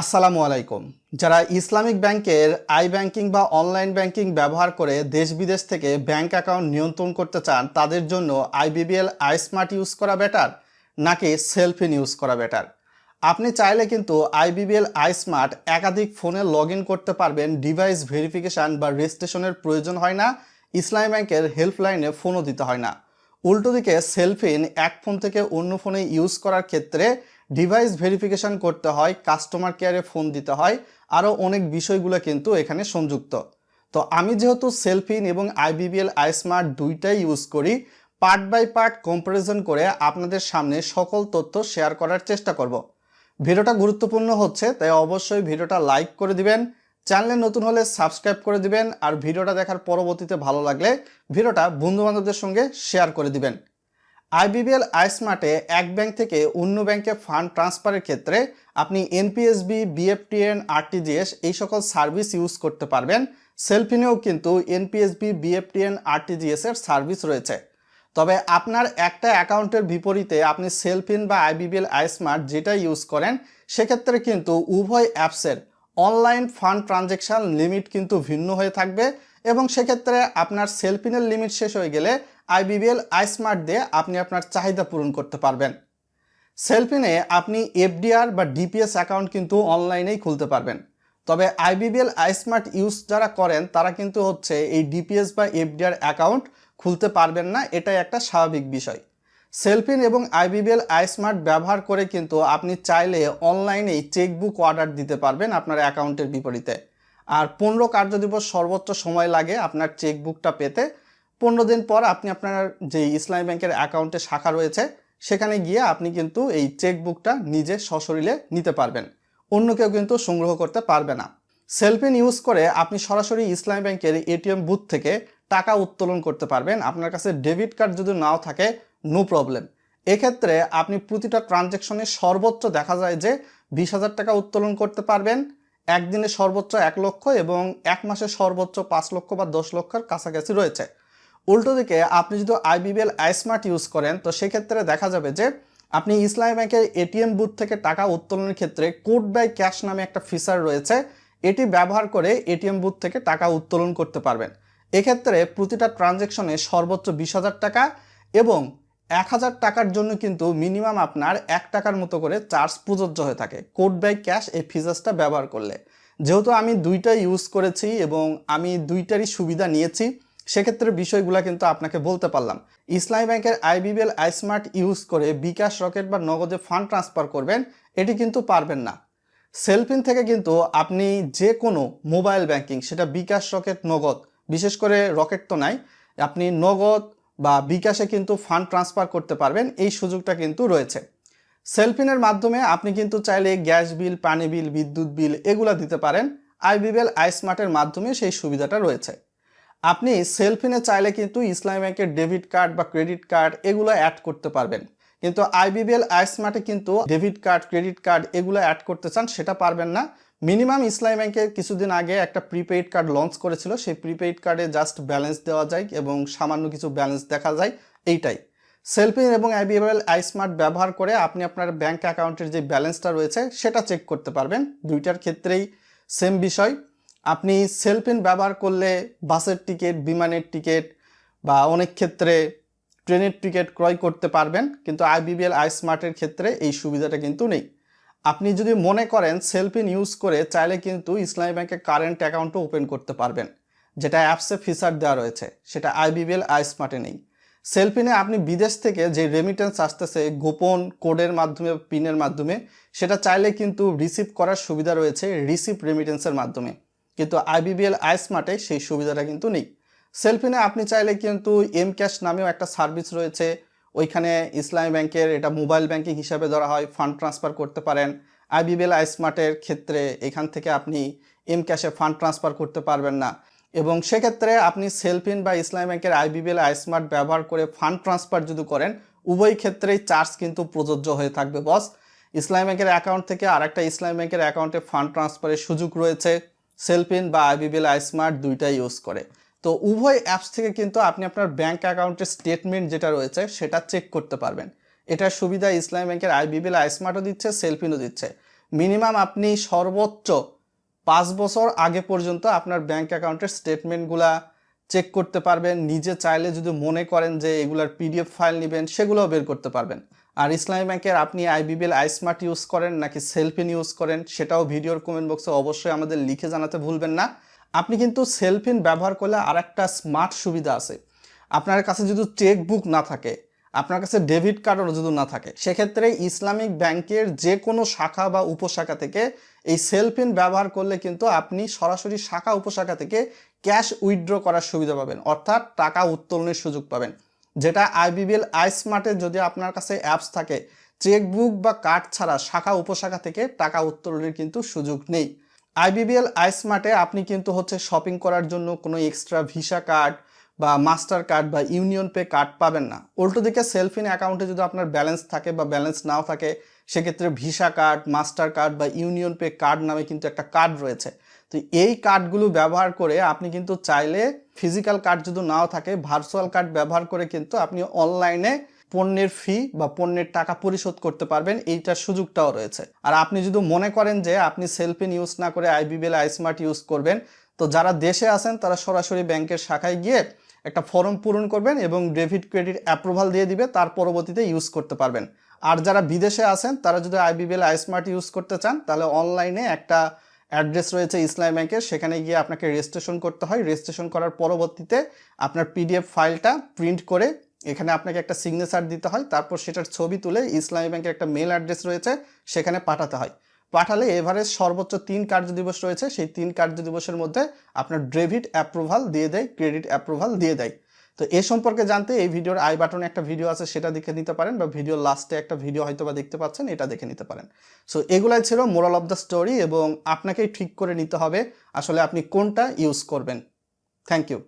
আসসালামু আলাইকুম। যারা ইসলামিক ব্যাংকের আই ব্যাংকিং বা অনলাইন ব্যাংকিং ব্যবহার করে দেশ বিদেশ থেকে ব্যাংক অ্যাকাউন্ট নিয়ন্ত্রণ করতে চান, তাদের জন্য আইবিবিএল আই স্মার্ট ইউজ করা বেটার নাকি সেলফিন ইউজ করা বেটার? আপনি চাইলে কিন্তু আইবিবিএল আই স্মার্ট একাধিক ফোনে লগ করতে পারবেন, ডিভাইস ভেরিফিকেশন বা রেজিস্ট্রেশনের প্রয়োজন হয় না, ইসলামী ব্যাংকের হেল্পলাইনে ফোনও দিতে হয় না। উল্টো দিকে সেলফিন এক ফোন থেকে অন্য ফোনে ইউজ করার ক্ষেত্রে ডিভাইস ভেরিফিকেশন করতে হয় কাস্টমার কেয়ারে ফোন দিতে হয় আরও অনেক বিষয়গুলো কিন্তু এখানে সংযুক্ত। তো আমি যেহেতু সেলফিন এবং আইবিবিএল আই স্মার্ট দুইটাই ইউজ করি পার্ট বাই পার্ট কম্পারিজন করে আপনাদের সামনে সকল তথ্য শেয়ার করার চেষ্টা করব। ভিডিওটা গুরুত্বপূর্ণ হচ্ছে, তাই অবশ্যই ভিডিওটা লাইক করে দিবেন চ্যানেলে নতুন হলে সাবস্ক্রাইব করে দিবেন, আর ভিডিওটা দেখার পরবর্তীতে ভালো লাগলে ভিডিওটা বন্ধুবান্ধবদের সঙ্গে শেয়ার করে দিবেন। আইবিবিএল আইসমার্টে এক ব্যাংক থেকে অন্য ব্যাংকে ফান্ড ট্রান্সফারের ক্ষেত্রে আপনি এনপিএসবি, বিএফটিএন, আরটিজিএস এই সকল সার্ভিস ইউজ করতে পারবেন। সেলফিনেও কিন্তু এনপিএসবি, বিএফটিএন, আরটিজিএস এর সার্ভিস রয়েছে। তবে আপনার একটা অ্যাকাউন্টের বিপরীতে আপনি সেলফিন বা আইবিবিএল আইস্মার্ট যেটা ইউজ করেন, সেক্ষেত্রে কিন্তু উভয় অ্যাপসের অনলাইন ফান্ড ট্রানজেকশন লিমিট কিন্তু ভিন্ন হয়ে থাকবে এবং সেক্ষেত্রে আপনার সেলফিনের লিমিট শেষ হয়ে গেলে আইবিবিএল, আইস্মার্ট দিয়ে আপনি আপনার চাহিদা পূরণ করতে পারবেন। সেলফিনে আপনি এফডিআর বা ডিপিএস অ্যাকাউন্ট কিন্তু অনলাইনেই খুলতে পারবেন। তবে আইবিবিএল, আইস্মার্ট ইউজ যারা করেন, তারা কিন্তু হচ্ছে এই ডিপিএস বা এফডিআর অ্যাকাউন্ট খুলতে পারবেন না, এটাই একটা স্বাভাবিক বিষয়। সেলফিন এবং আইবিবিএল, আইস্মার্ট ব্যবহার করে কিন্তু আপনি চাইলে অনলাইনেই চেকবুক অর্ডার দিতে পারবেন আপনার অ্যাকাউন্টের বিপরীতে। আর পনেরো কার্যদিবস সর্বোচ্চ সময় লাগে আপনার চেকবুকটা পেতে পনেরো দিন পর আপনি আপনার যে ইসলামী ব্যাংকের অ্যাকাউন্টে শাখা রয়েছে, সেখানে গিয়ে আপনি কিন্তু এই চেকবুকটা নিজে সশরীরে নিতে পারবেন। অন্য কেউ কিন্তু সংগ্রহ করতে পারবে না। সেলফিন ইউজ করে আপনি সরাসরি ইসলামী ব্যাংকের এটিএম বুথ থেকে টাকা উত্তোলন করতে পারবেন। আপনার কাছে ডেবিট কার্ড যদি নাও থাকে, নো প্রবলেম। এক্ষেত্রে আপনি প্রতিটা ট্রানজ্যাকশনে সর্বোচ্চ দেখা যায় যে বিশ হাজার টাকা উত্তোলন করতে পারবেন। একদিনে সর্বোচ্চ এক লক্ষ এবং এক মাসে সর্বোচ্চ পাঁচ লক্ষ বা দশ লক্ষের কাছাকাছি রয়েছে। উল্টো দিকে আপনি যদি আইবিবিএল আইস্মার্ট ইউজ করেন, তো সেক্ষেত্রে দেখা যাবে যে আপনি ইসলামী ব্যাংকের এটিএম বুথ থেকে টাকা উত্তোলনের ক্ষেত্রে কোড বাই ক্যাশ নামে একটা ফিচার রয়েছে। এটি ব্যবহার করে এটিএম বুথ থেকে টাকা উত্তোলন করতে পারবেন। এক্ষেত্রে প্রতিটা ট্রানজ্যাকশনে সর্বোচ্চ বিশ হাজার টাকা এবং এক হাজার টাকার জন্য কিন্তু মিনিমাম আপনার এক টাকার মতো করে চার্জ প্রযোজ্য হয়ে থাকে কোড বাই ক্যাশ এই ফিচার্সটা ব্যবহার করলে। যেহেতু আমি দুইটা ইউজ করেছি এবং আমি দুইটারই সুবিধা নিয়েছি সেক্ষেত্রে বিষয়গুলো কিন্তু আপনাকে বলতে পারলাম। ইসলামী ব্যাংকের আইবিবিএল আইস্মার্ট ইউজ করে বিকাশ রকেট বা নগদে ফান্ড ট্রান্সফার করবেন, এটি কিন্তু পারবেন না। সেলফিন থেকে কিন্তু আপনি যে কোনো মোবাইল ব্যাংকিং সেটা বিকাশ রকেট, নগদ, বিশেষ করে রকেট তো নাই, আপনি নগদ বা বিকাশে কিন্তু ফান্ড ট্রান্সফার করতে পারবেন, এই সুযোগটা কিন্তু রয়েছে। সেলফিনের মাধ্যমে আপনি কিন্তু চাইলে গ্যাস বিল, পানি বিল, বিদ্যুৎ বিল, এগুলো দিতে পারেন। আইবিবিএল আইস্মার্টের মাধ্যমে সেই সুবিধাটা রয়েছে। আপনি সেলফিনে চাইলে কিন্তু ইসলামী ব্যাংকের ডেবিট কার্ড বা ক্রেডিট কার্ড এগুলো অ্যাড করতে পারবেন। কিন্তু আইবিবিএল, আইস্মার্টে কিন্তু ডেবিট কার্ড, ক্রেডিট কার্ড এগুলো অ্যাড করতে চান, সেটা পারবেন না। মিনিমাম ইসলামী ব্যাংকের কিছুদিন আগে একটা প্রিপেইড কার্ড লঞ্চ করেছিল, সেই প্রিপেইড কার্ডে জাস্ট ব্যালেন্স দেওয়া যায় এবং সামান্য কিছু ব্যালেন্স দেখা যায়, এইটাই। সেলফিন এবং আইবিএল আইস্মার্ট ব্যবহার করে আপনি আপনার ব্যাংক অ্যাকাউন্টের যে ব্যালেন্সটা রয়েছে, সেটা চেক করতে পারবেন। দুইটার ক্ষেত্রেই সেম বিষয়। আপনি সেলফিন ব্যবহার করলে বাসের টিকিট, বিমানের টিকিট বা অনেক ক্ষেত্রে ট্রেনের টিকিট ক্রয় করতে পারবেন, কিন্তু আইবিবিএল আই স্মার্টের ক্ষেত্রে এই সুবিধাটা কিন্তু নেই। আপনি যদি মনে করেন সেলফিন ইউজ করে চাইলে কিন্তু ইসলামী ব্যাংকের কারেন্ট অ্যাকাউন্টও ওপেন করতে পারবেন, যেটা অ্যাপসে ফিচার দেওয়া রয়েছে, সেটা আইবিবিএল আই স্মার্টে নেই। সেলফিনে আপনি বিদেশ থেকে যে রেমিটেন্স আসতেছে, গোপন কোডের মাধ্যমে, পিনের মাধ্যমে, সেটা চাইলে কিন্তু রিসিভ করার সুবিধা রয়েছে রিসিভ রেমিটেন্সের মাধ্যমে। কিন্তু আইবিবিএল আই স্মার্টে সেই সুবিধাটা কিন্তু নেই। সেলফিনে আপনি চাইলে কিন্তু এম ক্যাশ নামেও একটা সার্ভিস রয়েছে। ওইখানে ইসলামী ব্যাংকের এটা মোবাইল ব্যাংকিং হিসাবে ধরা হয়, ফান্ড ট্রান্সফার করতে পারেন। আইবিবিএল আই স্মার্টের ক্ষেত্রে এখান থেকে আপনি এম ক্যাশে ফান্ড ট্রান্সফার করতে পারবেন না। এবং সেক্ষেত্রে আপনি সেলফিন বা ইসলামী ব্যাংকের আইবিবিএল আই স্মার্ট ব্যবহার করে ফান্ড ট্রান্সফার যদি করেন, উভয় ক্ষেত্রেই চার্জ কিন্তু প্রযোজ্য হয়ে থাকবে, বস। ইসলামী ব্যাংকের অ্যাকাউন্ট থেকে আরেকটা ইসলামী ব্যাংকের অ্যাকাউন্টে ফান্ড ট্রান্সফারের সুযোগ রয়েছে। সেলফিন বা আইবিবিএল আই স্মার্ট দুইটাই ইউজ করে। তো উভয় অ্যাপস থেকে কিন্তু আপনি আপনার ব্যাঙ্ক অ্যাকাউন্টের স্টেটমেন্ট যেটা রয়েছে সেটা চেক করতে পারবেন। এটার সুবিধা ইসলামী ব্যাংকের আইবিবিএল আই স্মার্টও দিচ্ছে, সেলফিনও দিচ্ছে। মিনিমাম আপনি সর্বোচ্চ পাঁচ বছর আগে পর্যন্ত আপনার ব্যাঙ্ক অ্যাকাউন্টের স্টেটমেন্টগুলা চেক করতে পারবেন। নিজে চাইলে যদি মনে করেন যে এগুলার পিডিএফ ফাইল নেবেন, সেগুলোও বের করতে পারবেন। আর ইসলামী ব্যাংকের আপনি আইবিবিএল আইস্মার্ট ইউজ করেন নাকি সেলফিন ইউজ করেন, সেটাও ভিডিওর কমেন্ট বক্সে অবশ্যই আমাদের লিখে জানাতে ভুলবেন না। আপনি কিন্তু সেলফিন ব্যবহার করলে আর একটা স্মার্ট সুবিধা আছে। আপনার কাছে যদি চেক বুক না থাকে, আপনার কাছে ডেবিট কার্ডও যদি না থাকে, সেক্ষেত্রে ইসলামিক ব্যাংকের যে কোনো শাখা বা উপশাখা থেকে এই সেলফিন ব্যবহার করলে কিন্তু আপনি সরাসরি শাখা, উপশাখা থেকে ক্যাশ উইথড্র করার সুবিধা পাবেন। অর্থাৎ টাকা উত্তোলনের সুযোগ পাবেন। যেটা আইবিবিএল আইস্মার্টে যদি আপনার কাছে অ্যাপস থাকে চেকবুক বা কার্ড ছাড়া শাখা উপশাখা থেকে টাকা উত্তোলনের কিন্তু সুযোগ নেই। আইবিবিএল আইস্মার্টে আপনি কিন্তু হচ্ছে শপিং করার জন্য কোনো এক্সট্রা ভিসা কার্ড বা মাস্টার কার্ড বা ইউনিয়ন পে কার্ড পাবেন না। উল্টো দিকে সেলফিন অ্যাকাউন্টে যদি আপনার ব্যালেন্স থাকে বা ব্যালেন্স নাও থাকে, সেক্ষেত্রে ভিসা কার্ড মাস্টার কার্ড বা ইউনিয়ন পে কার্ড নামে কিন্তু একটা কার্ড রয়েছে। তো এই কার্ডগুলো ব্যবহার করে আপনি কিন্তু চাইলে ফিজিক্যাল কার্ড যদি নাও থাকে ভার্চুয়াল কার্ড ব্যবহার করে কিন্তু আপনি অনলাইনে পণ্যের ফি বা পণ্যের টাকা পরিশোধ করতে পারবেন। এইটার সুযোগটাও রয়েছে। আর আপনি যদি মনে করেন যে আপনি সেলফিন ইউজ না করে আইবিবিএল আইস্মার্ট ইউজ করবেন, তো যারা দেশে আছেন তারা সরাসরি ব্যাংকের শাখায় গিয়ে একটা ফর্ম পূরণ করবেন এবং ডেবিট ক্রেডিট অ্যাপ্রুভাল দিয়ে দিবে, তার পরবর্তীতে ইউজ করতে পারবেন। আর যারা বিদেশে আছেন, তারা যদি আইবিবিএল আইস্মার্ট ইউজ করতে চান, তাহলে অনলাইনে একটা অ্যাড্রেস রয়েছে ইসলাম ব্যাংকের সেখানে গিয়ে আপনাকে রেজিস্ট্রেশন করতে হয়। রেজিস্ট্রেশন করার পরবর্তীতে আপনার পিডিএফ ফাইলটা প্রিন্ট করে এখানে আপনাকে একটা সিগনেচার দিতে হয়। তারপর সেটার ছবি তুলে ইসলামী ব্যাংকের একটা মেল অ্যাড্রেস রয়েছে, সেখানে পাঠাতে হয়। পাঠালে এভারেজ সর্বোচ্চ তিন কার্য দিবস রয়েছে। সেই তিন কার্য দিবসের মধ্যে আপনার ডেবিট অ্যাপ্রুভাল দিয়ে দেয় ক্রেডিট অ্যাপ্রুভাল দিয়ে দেয়। তো এ সম্পর্কে জানতে এই ভিডিওর আই বাটনে একটা ভিডিও আছে, সেটা দেখে নিতে পারেন বা ভিডিওর লাস্টে একটা ভিডিও হয়তো বা দেখতে পাচ্ছেন, এটা দেখে নিতে পারেন। সো এগুলাই ছিল মোরাল অফ দ্য স্টোরি এবং আপনাকেই ঠিক করে নিতে হবে আসলে আপনি কোনটা ইউজ করবেন। Thank you